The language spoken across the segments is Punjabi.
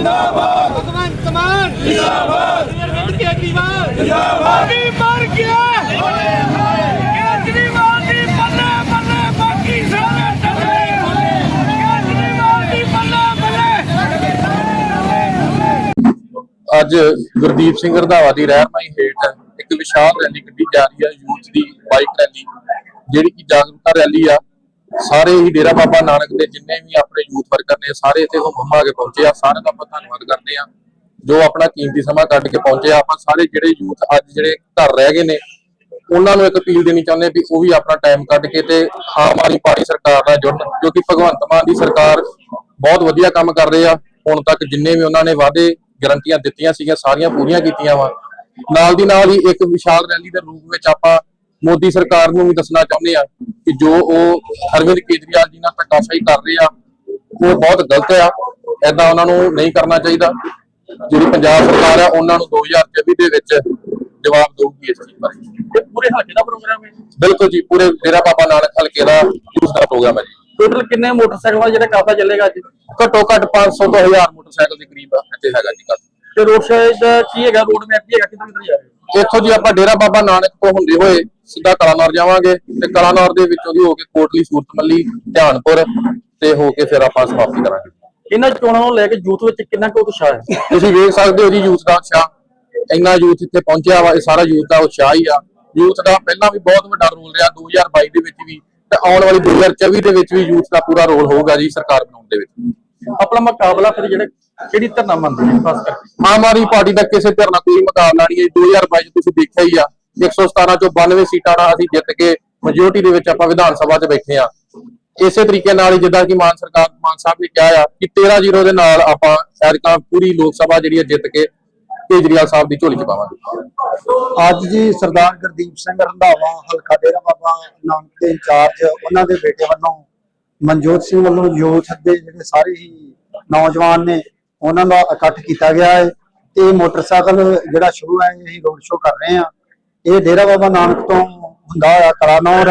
ਜਿੰਦਾਬਾਦ। ਭਗਵੰਤ ਮਾਨ। ਜਿੰਦਾਬਾਦ। ਅਰਵਿੰਦ ਕੇਜਰੀਵਾਲ। ਜਿੰਦਾਬਾਦ। ਵੀ ਮਰ ਗਿਆ। ਕੇਜਰੀਵਾਲ ਦੀ ਬੱਲੇ ਬੱਲੇ ਬਾਕੀ ਸਾਰੇ ਟੱਲੇ ਕੇਜਰੀਵਾਲ ਦੀ ਬੱਲੇ ਬੱਲੇ। ਅੱਜ ਗੁਰਦੀਪ ਸਿੰਘ ਰੰਧਾਵਾ ਦੀ ਰਹਿਨਮਾਈ ਹੇਠ ਇੱਕ ਵਿਸ਼ਾਲ ਰੈਲੀ ਕੱਢੀ ਜਾ ਰਹੀ ਹੈ ਯੂਥ ਦੀ ਬਾਈਕ ਰੈਲੀ ਜਿਹੜੀ ਕਿ ਜਾਗਰੂਕਤਾ ਰੈਲੀ ਆ। ਸਾਰੇ ਹੀ ਡੇਰਾ ਬਾਬਾ ਨਾਨਕ ਦੇ ਜਿੰਨੇ ਵੀ ਆਪਣੇ ਯੂਥ ਵਰਕਰ ਨੇ, ਸਾਰੇ ਇੱਥੇ ਹੁਮ ਆ ਕੇ ਪਹੁੰਚੇ ਆ। ਸਾਰਿਆਂ ਦਾ ਆਪਾਂ ਧੰਨਵਾਦ ਕਰਦੇ ਆ। ਜੋ ਆਪਣਾ ਕੀਮਤੀ ਸਮਾਂ ਕੱਢ ਕੇ ਪਹੁੰਚੇ ਆ, ਆਪਾਂ ਸਾਰੇ ਜਿਹੜੇ ਯੂਥ ਅੱਜ ਜਿਹੜੇ ਘਰ ਰਹਿ ਗਏ ਨੇ, ਉਹਨਾਂ ਨੂੰ ਇੱਕ ਅਪੀਲ ਦੇਣੀ ਚਾਹੁੰਦੇ ਆ ਵੀ ਉਹ ਵੀ ਆਪਣਾ ਟਾਈਮ ਕੱਢ ਕੇ ਤੇ ਆਮ ਆਦਮੀ ਪਾਰਟੀ ਸਰਕਾਰ ਨਾਲ ਜੁੜਨ, ਕਿਉਂਕਿ ਭਗਵੰਤ ਮਾਨ ਦੀ ਸਰਕਾਰ ਬਹੁਤ ਵਧੀਆ ਕੰਮ ਕਰ ਰਹੀ ਆ। ਹੁਣ ਤੱਕ ਜਿੰਨੇ ਵੀ ਉਹਨਾਂ ਨੇ ਵਾਅਦੇ, ਗਰੰਟੀਆਂ ਦਿੱਤੀਆਂ ਸੀਗੀਆਂ, ਸਾਰੀਆਂ ਪੂਰੀਆਂ ਕੀਤੀਆਂ ਵਾ। ਨਾਲ ਦੀ ਨਾਲ ਹੀ ਇੱਕ ਵਿਸ਼ਾਲ ਰੈਲੀ ਦੇ ਰੂਪ ਵਿੱਚ ਆਪਾਂ ਮੋਦੀ ਸਰਕਾਰ ਨੂੰ ਵੀ ਦੱਸਣਾ ਚਾਹੁੰਦੇ ਆ ਕਿ ਜੋ ਉਹ ਅਰਵਿੰਦ ਕੇਜਰੀਵਾਲ ਜੀ ਨਾਲ ਧੱਕਾਸ਼ਾਹੀ ਕਰ ਰਹੇ ਆ ਉਹ ਬਹੁਤ ਗਲਤ ਆ ਐਦਾਂ ਉਹਨਾਂ ਨੂੰ ਨਹੀਂ ਕਰਨਾ ਚਾਹੀਦਾ। ਜਿਹੜੀ ਪੰਜਾਬ ਸਰਕਾਰ ਆ ਉਹਨਾਂ ਨੂੰ 2024 ਦੇ ਵਿੱਚ ਜਵਾਬ ਦੇਊਗੀ ਇਸ ਚੀਜ਼ ਬਾਰੇ। ਪੂਰੇ ਹਲਕੇ ਦਾ ਪ੍ਰੋਗਰਾਮ ਹੈ। ਬਿਲਕੁਲ ਜੀ ਪੂਰੇ ਡੇਰਾ ਬਾਬਾ ਨਾਨਕ ਹਲਕੇ ਦਾ ਯੂਥ ਦਾ ਪ੍ਰੋਗਰਾਮ ਹੈ ਜੀ। ਟੋਟਲ ਕਿੰਨੇ ਮੋਟਰਸਾਈਕਲ ਜਿਹੜਾ ਕਾਫਲਾ ਚੱਲੇਗਾ ਅੱਜ? ਘੱਟੋ ਘੱਟ 500 ਤੋਂ 1000 ਮੋਟਰਸਾਈਕਲ ਦੇ ਕਰੀਬ ਇੱਥੇ ਹੈਗਾ ਜੀ ਕੱਲ੍ਹ ਤੇ ਰੋਡ ਸਾਈਡ ਕੀ ਹੈਗਾ? ਰੋਡ ਮੈਪ ਕੀ ਹੈਗਾ ਕਿੱਧਰ ਕਿੱਧਰ ਜਾ ਰਹੇ ਹੋ? ਇੱਥੋਂ ਜੀ ਆਪਾਂ ਡੇਰਾ ਬਾਬਾ ਨਾਨਕ ਤੋਂ ਹੁੰਦੇ ਹੋਏ ਸਿੱਧਾ ਕਲਾਨੌਰ ਜਾਵਾਂਗੇ ਤੇ ਕਲਾਨੌਰ ਦੇ ਵਿੱਚੋਂ ਦੀ ਹੋ ਕੇ ਕੋਟਲੀ ਸੂਰਤਮੱਲੀ ਧਿਆਨਪੁਰ ਤੇ ਹੋ ਕੇ ਫਿਰ ਆਪਾਂ ਸਮਾਪਤੀ ਕਰਾਂਗੇ। ਇਹਨਾਂ ਚੋਣਾਂ ਨੂੰ ਲੈ ਕੇ ਯੂਥ ਵਿੱਚ ਕਿੰਨਾ ਕੁ ਉਤਸ਼ਾਹ ਹੈ? ਤੁਸੀਂ ਵੇਖ ਸਕਦੇ ਹੋ ਜੀ ਯੂਥ ਦਾ ਉਤਸ਼ਾਹ। ਇੰਨਾ ਯੂਥ ਇੱਥੇ ਪਹੁੰਚਿਆ ਵਾ ਇਹ ਸਾਰਾ ਯੂਥ ਦਾ ਉਤਸ਼ਾਹ ਹੀ ਆ। ਯੂਥ ਦਾ ਪਹਿਲਾਂ ਵੀ ਬਹੁਤ ਵੱਡਾ ਰੋਲ ਰਿਹਾ 2022 ਦੇ ਵਿੱਚ ਵੀ ਤੇ ਆਉਣ ਵਾਲੀ 2024 ਦੇ ਵਿੱਚ ਵੀ ਯੂਥ ਦਾ ਪੂਰਾ ਰੋਲ ਹੋਊਗਾ ਜੀ ਸਰਕਾਰ ਬਣਾਉਣ ਦੇ ਵਿੱਚ। ਆਪਣਾ ਮੁਕਾਬਲਾ ਫਿਰ ਜਿਹੜੇ ਕਿਹੜੀ ਧਰਨਾ ਮੰਨਦੇ ਨੇ ਖਾਸ ਕਰਕੇ? ਆਮ ਆਦਮੀ ਪਾਰਟੀ ਦਾ ਕਿਸੇ ਧਿਰ ਨਾਲ ਕੋਈ ਮੁਕਾਬਲਾ ਨਹੀਂ ਹੈ 2022 ਚ ਤੁਸੀਂ ਦੇਖਿਆ ਹੀ ਆ 117 ਚੋਂ 92 ਸੀਟਾਂ ਨਾਲ ਅਸੀਂ ਜਿੱਤ ਕੇ ਮੈਜੋਰਟੀ ਦੇ ਵਿੱਚ ਆਪਾਂ ਵਿਧਾਨ ਸਭਾ 'ਚ ਬੈਠੇ ਆ। ਇਸੇ ਤਰੀਕੇ ਨਾਲ ਜਿੱਦਾਂ ਕਿ ਮਾਨ ਸਰਕਾਰ ਮਾਨ ਸਾਹਿਬ ਨੇ ਕਿਹਾ ਆ ਕਿ 13-0 ਦੇ ਨਾਲ ਆਪਾਂ ਐਤਕਾਂ ਪੂਰੀ ਲੋਕ ਸਭਾ ਜਿਹੜੀ ਹੈ ਜਿੱਤ ਕੇ ਕੇਜਰੀਵਾਲ ਸਾਹਿਬ ਦੀ ਝੋਲੀ 'ਚ ਪਾਵਾਂਗੇ। ਅੱਜ ਜੀ ਸਰਦਾਰ ਗੁਰਦੀਪ ਸਿੰਘ ਰੰਧਾਵਾ ਹਲਕਾ ਡੇਰਾ ਬਾਬਾ ਨਾਨਕ ਦੇ ਇੰਚਾਰਜ ਉਹਨਾਂ ਦੇ ਬੇਟੇ ਵੱਲੋਂ ਮਨਜੋਤ ਸਿੰਘ ਵੱਲੋਂ ਯੂਥ ਦੇ ਜਿਹੜੇ ਸਾਰੇ ਹੀ ਨੌਜਵਾਨ ਨੇ ਉਹਨਾਂ ਦਾ ਇਕੱਠ ਕੀਤਾ ਗਿਆ ਹੈ ਤੇ ਮੋਟਰਸਾਈਕਲ ਜਿਹੜਾ ਸ਼ੁਰੂ ਹੈ, ਇਹ ਰੋਡ ਸ਼ੋਅ ਕਰ ਰਹੇ ਆ ਇਹ ਡੇਰਾ ਬਾਬਾ ਨਾਨਕ ਤੋਂ ਹੁੰਦਾ ਹੋਇਆ ਕਲਾਨੌਰ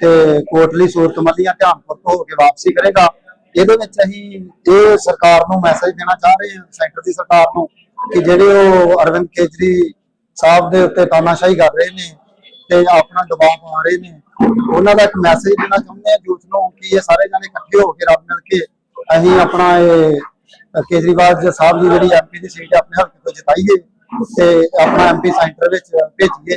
ਤੇ ਕੋਟਲੀ ਸੂਰਤਮੱਲੀਆਂ ਧਿਆਨਪੁਰ ਤੋਂ ਹੋ ਕੇ ਵਾਪਸੀ ਕਰੇਗਾ। ਇਹਦੇ ਵਿੱਚ ਅਸੀਂ ਇਹ ਸਰਕਾਰ ਨੂੰ ਮੈਸੇਜ ਦੇਣਾ ਚਾਹ ਰਹੇ ਹਾਂ, ਸੈਂਟਰ ਦੀ ਸਰਕਾਰ ਨੂੰ, ਕਿ ਜਿਹੜੇ ਉਹ ਅਰਵਿੰਦ ਕੇਜਰੀ ਸਾਹਿਬ ਦੇ ਉੱਤੇ ਤਾਨਾਸ਼ਾਹੀ ਕਰ ਰਹੇ ਨੇ ਤੇ ਆਪਣਾ ਦਬਾਅ ਪਾ ਰਹੇ ਨੇ, ਉਹਨਾਂ ਦਾ ਇੱਕ ਮੈਸੇਜ ਦੇਣਾ ਚਾਹੁੰਦੇ ਆ ਯੂਥ ਨੂੰ ਕਿ ਇਹ ਸਾਰੇ ਜਣੇ ਇਕੱਠੇ ਹੋ ਕੇ ਰੱਬ ਮਿਲ ਕੇ ਅਸੀਂ ਆਪਣਾ ਇਹ ਕੇਜਰੀਵਾਲ ਸਾਹਿਬ ਦੀ ਜਿਹੜੀ ਐਮਪੀ ਦੀ ਸੀਟ ਆਪਣੇ ਹਲਕੇ ਤੋਂ ਜਿਤਾਈਏ ਤੇ ਆਪਣਾ ਐਮਪੀ ਸੈਂਟਰ ਵਿੱਚ ਭੇਜੀਏ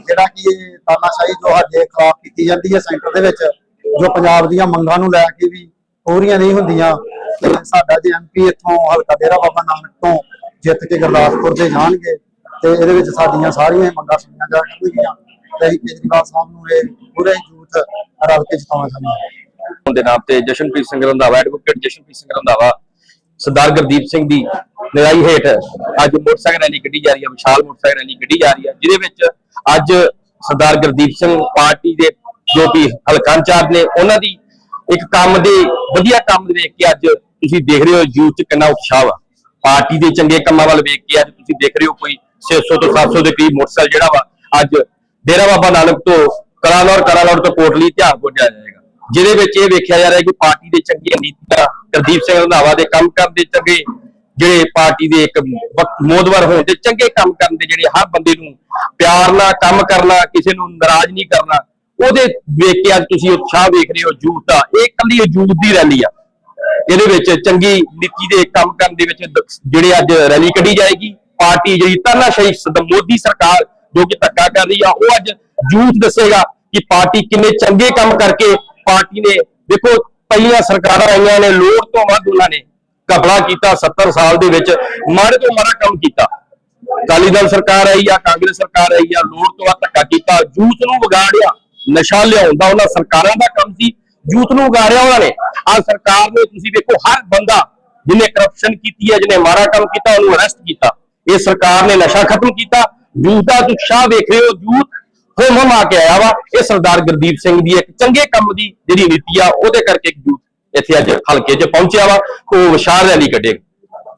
ਜਿਹੜਾ ਕਿ ਇਹ ਤਾਨਾਸ਼ਾਹੀ ਜੋ ਸਾਡੇ ਖਿਲਾਫ ਕੀਤੀ ਜਾਂਦੀ ਹੈ ਸੈਂਟਰ ਦੇ ਵਿੱਚ, ਜੋ ਪੰਜਾਬ ਦੀਆਂ ਮੰਗਾਂ ਨੂੰ ਲੈ ਕੇ ਵੀ ਪੂਰੀਆਂ ਨਹੀਂ ਹੁੰਦੀਆਂ, ਤੇ ਸਾਡਾ ਜੇ ਐਮਪੀ ਇੱਥੋਂ ਹਲਕਾ ਡੇਰਾ ਬਾਬਾ ਨਾਨਕ ਤੋਂ ਜਿੱਤ ਕੇ ਗੁਰਦਾਸਪੁਰ ਦੇ ਜਾਣਗੇ, ਤੇ ਇਹਦੇ ਵਿੱਚ ਸਾਡੀਆਂ ਸਾਰੀਆਂ ਮੰਗਾਂ ਸੁਣੀਆਂ ਜਾ ਕਰਨਗੀਆਂ ਤੇ ਅਸੀਂ ਕੇਜਰੀਵਾਲ ਸਾਹਿਬ ਨੂੰ ਇਹ ਪੂਰੇ ਯੂਥ ਰਲ ਕੇ ਜਿਤਾਉਣਾ ਚਾਹੁੰਦੇ ਹਾਂ। ਦੇ ਨਾਮ ਤੇ ਜਸ਼ਨਪ੍ਰੀਤ ਸਿੰਘ ਰੰਧਾਵਾ ਐਡਵੋਕੇਟ ਜਸ਼ਨਪ੍ਰੀਤ ਸਿੰਘ ਰੰਧਾਵਾ ਸਰਦਾਰ ਗੁਰਦੀਪ ਸਿੰਘ ਦੀ ਲੜਾਈ ਹੇਠ ਅੱਜ ਮੋਟਰਸਾਈਕਲ ਰੈਲੀ ਕੱਢੀ ਜਾ ਰਹੀ ਹੈ ਵਿਸ਼ਾਲ ਮੋਟਰਸਾਈਕਲ ਰੈਲੀ ਕੱਢੀ ਜਾ ਰਹੀ ਹੈ ਜਿਹਦੇ ਵਿੱਚ ਅੱਜ ਸਰਦਾਰ ਗੁਰਦੀਪ ਸਿੰਘ ਪਾਰਟੀ ਦੇ ਜੋ ਕਿ ਹਲਕਾ ਇੰਚਾਰਜ ਨੇ, ਉਹਨਾਂ ਦੀ ਇੱਕ ਕੰਮ ਦੇ, ਵਧੀਆ ਕੰਮ ਦੇਖ ਕੇ ਅੱਜ ਤੁਸੀਂ ਦੇਖ ਰਹੇ ਹੋ ਯੂਥ ਚ ਕਿੰਨਾ ਉਤਸ਼ਾਹ ਵਾ। ਪਾਰਟੀ ਦੇ ਚੰਗੇ ਕੰਮਾਂ ਵੱਲ ਵੇਖ ਕੇ ਅੱਜ ਤੁਸੀਂ ਦੇਖ ਰਹੇ ਹੋ ਕੋਈ 600 ਤੋਂ 700 ਦੇ ਕਰੀਬ ਮੋਟਰਸਾਈਕਲ ਜਿਹੜਾ ਵਾ, ਅੱਜ ਡੇਰਾ ਬਾਬਾ ਨਾਨਕ ਤੋਂ ਕਰਾਲੌਰ ਕਲਾਨੌਰ ਤੋਂ ਕੋਟਲੀ ਧਿਆਨ ਜਾਇਆ ਜਾਏਗਾ। ਜਿਹਦੇ ਵਿੱਚ ਇਹ ਵੇਖਿਆ ਜਾ ਰਿਹਾ ਕਿ ਪਾਰਟੀ ਦੇ ਚੰਗੀਆਂ ਨੀਤੀਆਂ ਗੁਰਦੀਪ ਸਿੰਘ ਰੰਧਾਵਾ ਦੇ ਕੰਮ ਕਰਨ ਦੇ ਚੰਗੇ, ਜਿਹੜੇ ਪਾਰਟੀ ਦੇ ਇੱਕ ਮੋਦਵਰ ਹੋਣ ਦੇ ਚੰਗੇ ਕੰਮ ਕਰਨ ਦੇ ਜਿਹੜੇ ਹਰ ਬੰਦੇ ਨੂੰ ਪਿਆਰ ਨਾਲ ਕੰਮ ਕਰਨਾ, ਕਿਸੇ ਨੂੰ ਨਾਰਾਜ਼ ਨਹੀਂ ਕਰਨਾ, ਉਹਦੇ ਵੇਖ ਕੇ ਅੱਜ ਤੁਸੀਂ ਉਤਸ਼ਾਹ ਵੇਖ ਰਹੇ ਹੋ ਯੂਥ ਦਾ। ਇਹ ਕੱਲੀ ਯੂਥ ਦੀ ਰੈਲੀ ਆ। ਇਹਦੇ ਵਿੱਚ ਚੰਗੀ ਨੀਤੀ ਦੇ ਕੰਮ ਕਰਨ ਦੇ ਵਿੱਚ ਜਿਹੜੇ ਅੱਜ ਰੈਲੀ ਕੱਢੀ ਜਾਏਗੀ, ਪਾਰਟੀ ਜਿਹੜੀ ਤਾਨਾਸ਼ਾਹੀ ਮੋਦੀ ਸਰਕਾਰ ਜੋ ਕਿ ਧੱਕਾ ਕਰ ਰਹੀ ਆ, ਉਹ ਅੱਜ ਯੂਥ ਦੱਸੇਗਾ ਕਿ ਪਾਰਟੀ ਕਿੰਨੇ ਚੰਗੇ ਕੰਮ ਕਰਕੇ ਪਾਰਟੀ ਨੇ, ਦੇਖੋ ਪਹਿਲੀਆਂ ਸਰਕਾਰਾਂ ਆਈਆਂ ਨੇ, ਲੋੜ ਤੋਂ ਵੱਧ ਉਹਨਾਂ ਨੇ ਘਪਲਾ ਕੀਤਾ 70 ਸਾਲ ਦੇ ਵਿੱਚ ਮਾੜੇ ਤੋਂ ਮਾੜਾ ਕੰਮ ਕੀਤਾ। ਅਕਾਲੀ ਦਲ ਸਰਕਾਰ ਆਈ ਆ, ਕਾਂਗਰਸ ਸਰਕਾਰ ਆਈ ਆ, ਲੋੜ ਤੋਂ ਵੱਧ ਧੱਕਾ ਕੀਤਾ ਯੂਥ ਨੂੰ ਵਿਗਾੜਿਆ, ਨਸ਼ਾ ਲਿਆਉਂਦਾ ਉਹਨਾਂ ਸਰਕਾਰਾਂ ਦਾ ਕੰਮ ਸੀ ਯੂਥ ਨੂੰ ਵਿਗਾੜਿਆ ਉਹਨਾਂ ਨੇ। ਆ ਸਰਕਾਰ ਨੇ, ਤੁਸੀਂ ਦੇਖੋ ਹਰ ਬੰਦਾ ਜਿਹਨੇ ਕਰਪਸ਼ਨ ਕੀਤੀ ਹੈ ਜਿਹਨੇ ਮਾੜਾ ਕੰਮ ਕੀਤਾ, ਉਹਨੂੰ ਅਰੈਸਟ ਕੀਤਾ। ਇਹ ਸਰਕਾਰ ਨੇ ਨਸ਼ਾ ਖਤਮ ਕੀਤਾ। ਯੂਥ ਦਾ ਉਤਸ਼ਾਹ ਵੇਖ ਰਹੇ ਹੋ ਯੂਥ ਹੋਮ ਹੋਮ ਆ ਕੇ ਆਇਆ ਵਾ। ਇਹ ਸਰਦਾਰ ਗੁਰਦੀਪ ਸਿੰਘ ਦੀ ਇੱਕ ਚੰਗੇ ਕੰਮ ਦੀ ਜਿਹੜੀ ਨੀਤੀ ਆ, ਉਹਦੇ ਕਰਕੇ ਯੂਥ ਇੱਥੇ ਅੱਜ ਹਲਕੇ 'ਚ ਪਹੁੰਚਿਆ ਵਾ। ਉਹ ਵਿਸ਼ਾਲ ਰੈਲੀ ਕੱਢੇਗਾ।